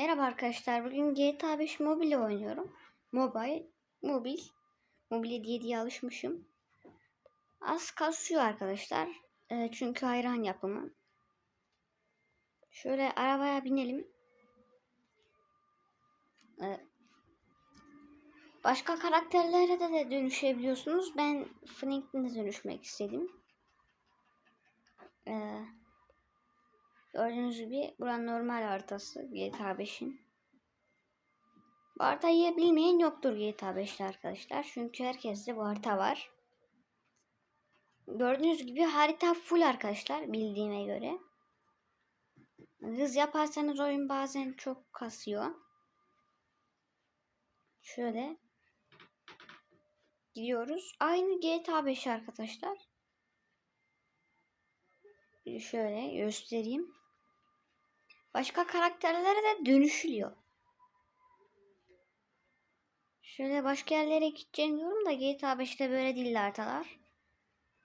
Merhaba arkadaşlar. Bugün GTA 5 Mobile oynuyorum. Mobile, mobil. Mobile diye diye alışmışım. Az kasıyor arkadaşlar. Ee, çünkü hayran yapımı. Şöyle arabaya binelim. Ee, başka karakterlere de, de dönüşebiliyorsunuz. Ben Franklin'e dönüşmek istedim. Ee, Gördüğünüz gibi buranın normal haritası GTA 5'in. Bu haritayı bilmeyen yoktur GTA 5'te arkadaşlar. Çünkü herkeste bu harita var. Gördüğünüz gibi harita full arkadaşlar bildiğime göre. Hız yaparsanız oyun bazen çok kasıyor. Şöyle gidiyoruz. Aynı GTA 5 arkadaşlar. Şöyle göstereyim. Başka karakterlere de dönüşülüyor. Şöyle başka yerlere gideceğim diyorum da GTA 5'te böyle değildi haritalar.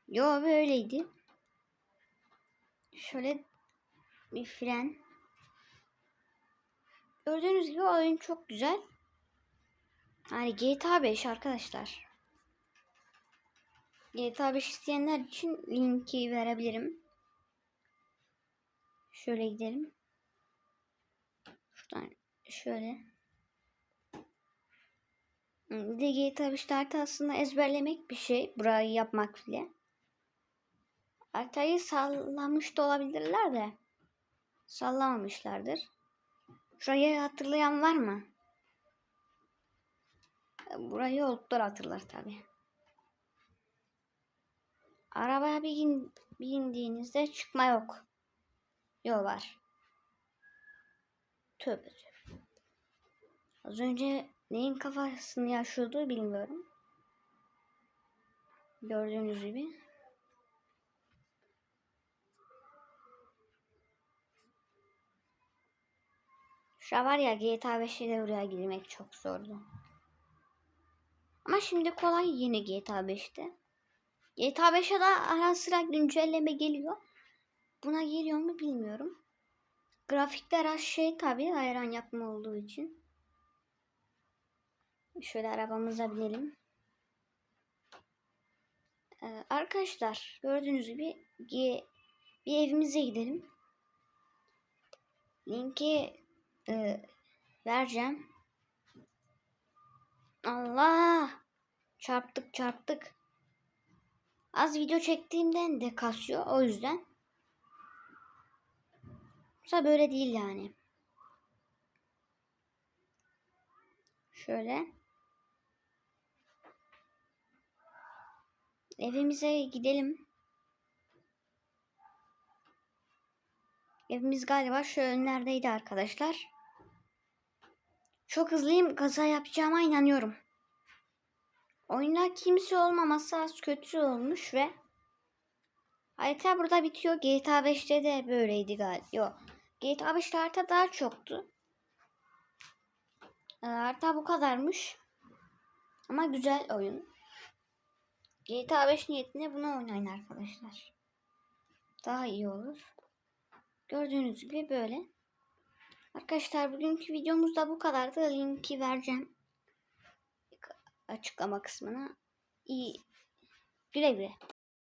Yo böyleydi. Şöyle bir fren. Gördüğünüz gibi oyun çok güzel. Yani GTA 5 arkadaşlar. GTA 5 isteyenler için linki verebilirim. Şöyle gidelim. Şuradan şöyle. Bir de GTA 5 harita aslında ezberlemek bir şey. Burayı yapmak bile. Haritayı sallamış da olabilirler de. Sallamamışlardır. Şurayı hatırlayan var mı? Burayı olduklar hatırlar tabi. Arabaya bir in, bindiğinizde çıkma yok. Yol var. Tövbe. Az önce neyin kafasını yaşıyordu bilmiyorum. Gördüğünüz gibi. Şu var ya GTA 5'e de buraya girmek çok zordu. Ama şimdi kolay yine GTA 5'te. GTA 5'e de ara sıra güncelleme geliyor. Buna geliyor mu bilmiyorum. Grafikler az şey tabi hayran yapma olduğu için. Şöyle arabamıza binelim. Ee, arkadaşlar gördüğünüz gibi bir evimize gidelim. Linki e, vereceğim. Allah! Çarptık çarptık. Az video çektiğimden de kasıyor o yüzden. Yoksa böyle değil yani. Şöyle. Evimize gidelim. Evimiz galiba şu önlerdeydi arkadaşlar. Çok hızlıyım. Gaza yapacağıma inanıyorum. Oyunda kimse olmaması az kötü olmuş ve harita burada bitiyor. GTA 5'te de böyleydi galiba. Yok. GTA 5'te harita daha çoktu. Ee, harita bu kadarmış. Ama güzel oyun. GTA 5 niyetine bunu oynayın arkadaşlar. Daha iyi olur. Gördüğünüz gibi böyle. Arkadaşlar bugünkü videomuz da bu kadardı. Linki vereceğim. Açıklama kısmına. İyi. Güle güle.